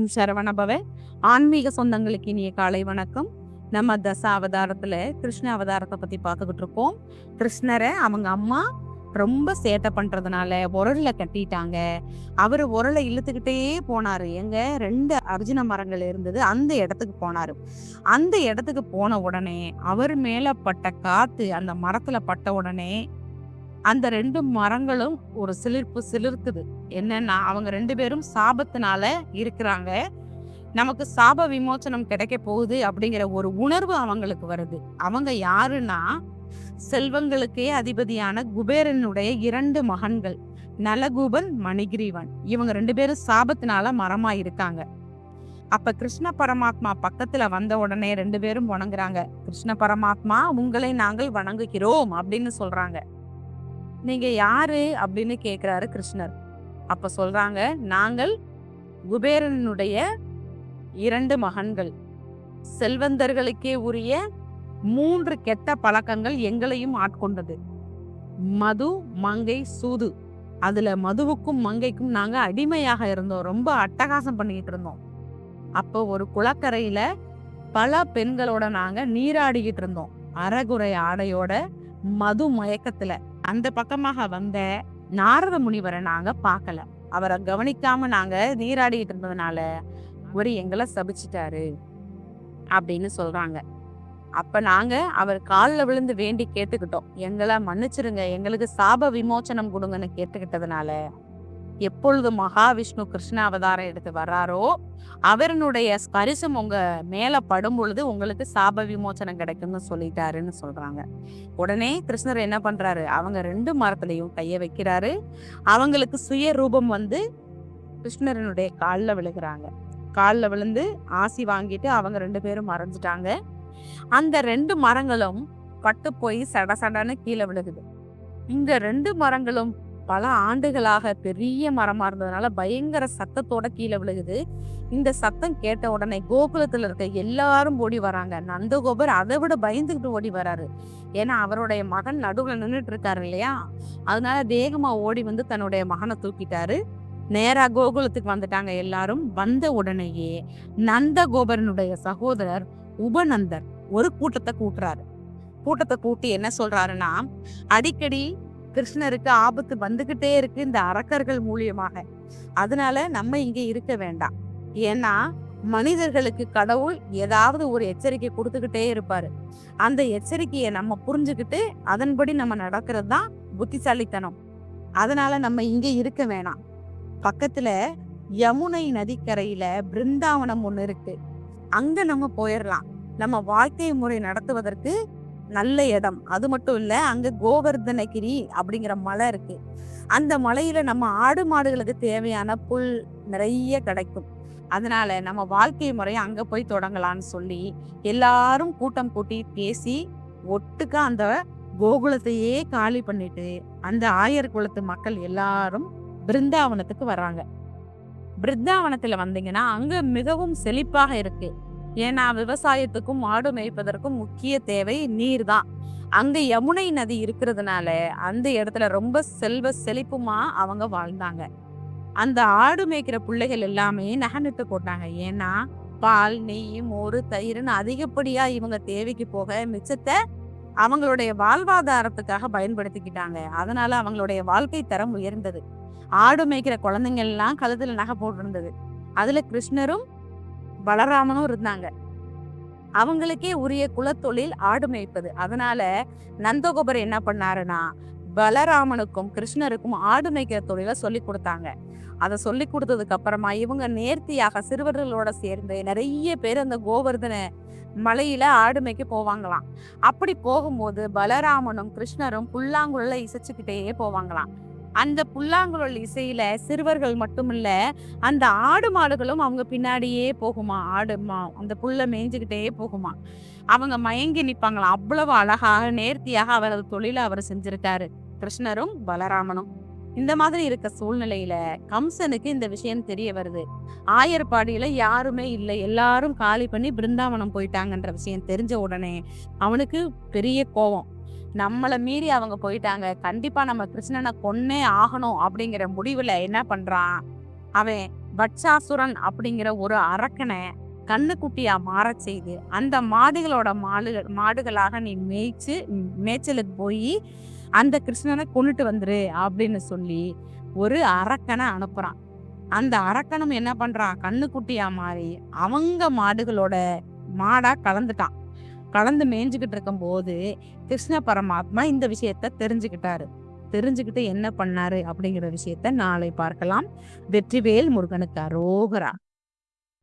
ஓம் சரவணபவ ஆன்மீக சொந்தங்களுக்கு இனிய காலை வணக்கம். நம்ம தச அவதாரத்தில் கிருஷ்ண அவதாரத்தை பற்றி பார்த்துக்கிட்டு இருக்கோம். கிருஷ்ணரை அவங்க அம்மா ரொம்ப சேட்டை பண்ணுறதுனால உரலில் கட்டிட்டாங்க. அவர் உரலை இழுத்துக்கிட்டே போனார். எங்கே ரெண்டு அர்ஜுன மரங்கள் இருந்தது அந்த இடத்துக்கு போனார். அந்த இடத்துக்கு போன உடனே அவர் மேலே பட்ட காற்று அந்த மரத்தில் பட்ட உடனே அந்த ரெண்டு மரங்களும் ஒரு சிலிர்ப்பு சிலிர்க்குது. என்னன்னா அவங்க ரெண்டு பேரும் சாபத்தினால இருக்கிறாங்க. நமக்கு சாப விமோச்சனம் கிடைக்க போகுது அப்படிங்கிற ஒரு உணர்வு அவங்களுக்கு வருது. அவங்க யாருன்னா செல்வங்களுக்கே அதிபதியான குபேரனுடைய இரண்டு மகன்கள் நலகூபன் மணிகிரீவன். இவங்க ரெண்டு பேரும் சாபத்தினால மரமா இருக்காங்க அப்ப கிருஷ்ண பரமாத்மா பக்கத்துல வந்த உடனே ரெண்டு பேரும் வணங்குறாங்க. கிருஷ்ண பரமாத்மா உங்களை நாங்கள் வணங்குகிறோம் அப்படின்னு சொல்றாங்க. நீங்க யாரு அப்படின்னு கேட்குறாரு கிருஷ்ணர். அப்ப சொல்றாங்க நாங்கள் குபேரனுடைய இரண்டு மகன்கள். செல்வந்தர்களுக்கே உரிய மூன்று கெட்ட பழக்கங்கள் எங்களையும் ஆட்கொண்டது. மது மங்கை சூது. அதுல மதுவுக்கும் மங்கைக்கும் நாங்க அடிமையாக இருந்தோம். ரொம்ப அட்டகாசம் பண்ணிக்கிட்டு இருந்தோம். அப்போ ஒரு குளக்கரையில பல பெண்களோட நாங்க நீராடிக்கிட்டு இருந்தோம். அறகுறை ஆடையோட மது மயக்கத்துல. அந்த பக்கமாக வந்த நாரத முனிவரை நாங்க பார்க்கல. அவரை கவனிக்காம நாங்க நீராடிட்டு இருந்ததுனால அவர் எங்களை சபிச்சிட்டாரு அப்படின்னு சொல்றாங்க. அப்ப நாங்க அவர் காலில் விழுந்து வேண்டி கேட்டுக்கிட்டோம். எங்களை மன்னிச்சிருங்க எங்களுக்கு சாப விமோச்சனம் கொடுங்கன்னு கேட்டுக்கிட்டதுனால எப்பொழுது மகாவிஷ்ணு கிருஷ்ண அவதாரம் எடுத்து வர்றாரோ அவரனுடைய ஸ்பரிசம் உங்க மேல படும் பொழுது உங்களுக்கு சாப விமோச்சனம் கிடைக்கும்னு சொல்லிட்டாருன்னு சொல்றாங்க. உடனே கிருஷ்ணர் என்ன பண்றாரு? அவங்க ரெண்டு மரத்திலையும் கைய வைக்கிறாரு. அவங்களுக்கு சுய ரூபம் வந்து கிருஷ்ணரனுடைய காலில் விழுகிறாங்க. காலில் விழுந்து ஆசி வாங்கிட்டு அவங்க ரெண்டு பேரும் மறைஞ்சிட்டாங்க. அந்த ரெண்டு மரங்களும் பட்டு போய் சட சடன்னு கீழே விழுகுது. இந்த ரெண்டு மரங்களும் பல ஆண்டுகளாக பெரிய மரமா இருந்ததுனால பயங்கர சத்தத்தோட கீழே விழுகுது. இந்த சத்தம் கேட்ட உடனே கோகுலத்துல இருக்க எல்லாரும் ஓடி வராங்க. நந்தகோபர் அதை விட பயந்துகிட்டு ஓடி வராரு. ஏன்னா அவருடைய மகன் நடுவுல நின்றுட்டு இருக்காரு இல்லையா? அதனால வேகமா ஓடி வந்து தன்னுடைய மகனை தூக்கிட்டாரு. நேரா கோகுலத்துக்கு வந்துட்டாங்க எல்லாரும். வந்த உடனேயே நந்தகோபரனுடைய சகோதரர் உபநந்தர் ஒரு கூட்டத்தை கூட்டுறாரு. கூட்டத்தை கூட்டி என்ன சொல்றாருன்னா அடிக்கடி கிருஷ்ணருக்கு ஆபத்து வந்துகிட்டே இருக்கு இந்த அரக்கர்கள் மூலியமாக. அதனால நம்ம இங்க இருக்க வேண்டாம். ஏன்னா மனிதர்களுக்கு கடவுள் ஏதாவது ஒரு எச்சரிக்கை கொடுத்துக்கிட்டே இருப்பாரு. அந்த எச்சரிக்கையை நம்ம புரிஞ்சுக்கிட்டு அதன்படி நம்ம நடக்கிறது தான் புத்திசாலித்தனம். அதனால நம்ம இங்க இருக்க வேணாம். பக்கத்துல யமுனை நதிக்கரையில பிருந்தாவனம் ஒண்ணு இருக்கு. அங்க நம்ம போயிடலாம். நம்ம வாழ்க்கை முறை நடத்துவதற்கு நல்ல இடம். அது மட்டும் இல்லை அங்கே கோவர்தனகிரி அப்படிங்கிற மலை இருக்கு. அந்த மலையில நம்ம ஆடு மாடுகளுக்கு தேவையான புல் நிறைய கிடைக்கும். அதனால நம்ம வாழ்க்கை முறையை அங்கே போய் தொடங்கலான்னு சொல்லி எல்லாரும் கூட்டம் கூட்டி பேசி ஒட்டுக்கா அந்த கோகுலத்தையே காலி பண்ணிட்டு அந்த ஆயர் குலத்து மக்கள் எல்லாரும் பிருந்தாவனத்துக்கு வராங்க. பிருந்தாவனத்துல வந்தீங்கன்னா அங்க மிகவும் செழிப்பாக இருக்கு. ஏன்னா விவசாயத்துக்கும் மாடு மேய்ப்பதற்கும் முக்கிய தேவை நீர் தான். அங்க யமுனை நதி இருக்கிறதுனால அந்த இடத்துல ரொம்ப செல்வ செழிப்புமா அவங்க வாழ்ந்தாங்க. அந்த ஆடு மேய்க்கிற பிள்ளைகள் எல்லாமே நகனிட்டு போட்டாங்க. ஏன்னா பால் நெய் மோர் தயிர்னு அதிகப்படியா இவங்க தேவைக்கு போக மிச்சத்தை அவங்களுடைய வாழ்வாதாரத்துக்காக பயன்படுத்திக்கிட்டாங்க. அதனால அவங்களுடைய வாழ்க்கை தரம் உயர்ந்தது. ஆடு மேய்க்கிற குழந்தைங்க எல்லாம் கழுத்துல நகை போட்டிருந்தது. அதுல கிருஷ்ணரும் பலராமனும் இருந்தாங்க. அவங்களுக்கே உரிய குலத்தொழில் ஆடு மேய்ப்பது. அதனால நந்தகோபர் என்ன பண்ணாருன்னா பலராமனுக்கும் கிருஷ்ணருக்கும் ஆடு மேய்க்கிற தொழிலை சொல்லி கொடுத்தாங்க. அதை சொல்லி கொடுத்ததுக்கு அப்புறமா இவங்க நேர்த்தியாக சிறுவர்களோட சேர்ந்து நிறைய பேர் அந்த கோவர்தன மலையில ஆடு மேய்க்க போவாங்களாம். அப்படி போகும்போது பலராமனும் கிருஷ்ணரும் புல்லாங்குழல இசைச்சுக்கிட்டே போவாங்களாம். அந்த புல்லாங்குழல் இசையில சிறுவர்கள் மட்டுமில்ல அந்த ஆடு மாடுகளும் அவங்க பின்னாடியே போகுமா? ஆடு மா அந்த புல்ல மேய்ஞ்சுக்கிட்டே போகுமா? அவங்க மயங்கி நிற்பாங்களா அவ்வளவு அழகாக நேர்த்தியாக அவரது தொழிலை அவர் செஞ்சிருக்காரு. கிருஷ்ணரும் பலராமனும். இந்த மாதிரி இருக்க சூழ்நிலையில கம்சனுக்கு இந்த விஷயம் தெரிய வருது. ஆயர்பாடியில யாருமே இல்லை. எல்லாரும் காலி பண்ணி பிருந்தாவனம் போயிட்டாங்கன்ற விஷயம் தெரிஞ்ச உடனே அவனுக்கு பெரிய கோவம். நம்மளை மீறி அவங்க போயிட்டாங்க. கண்டிப்பா நம்ம கிருஷ்ணனை கொன்னே ஆகணும் அப்படிங்கிற முடிவுல என்ன பண்றான்? அவன் பட்சாசுரன் அப்படிங்கிற ஒரு அரக்கனை கண்ணுக்குட்டியா மாறச் செய்து அந்த மாடுகளோட மாடு மாடுகளாக நீ மேய்ச்சு மேய்ச்சலுக்கு போய் அந்த கிருஷ்ணனை கொண்டுட்டு வந்துரு அப்படின்னு சொல்லி ஒரு அரக்கனை அனுப்புறான். அந்த அரக்கனும் என்ன பண்றான்? கண்ணுக்குட்டியா மாறி அவங்க மாடுகளோட மாடா கலந்துட்டான். கலந்து மேய்ஞ்சுக்கிட்டு இருக்கும் போது கிருஷ்ண பரமாத்மா இந்த விஷயத்த தெரிஞ்சுக்கிட்டாரு தெரிஞ்சுக்கிட்டு என்ன பண்ணாரு அப்படிங்கிற விஷயத்த நாளை பார்க்கலாம். வெற்றிவேல் முருகனுக்கு அரோகரா.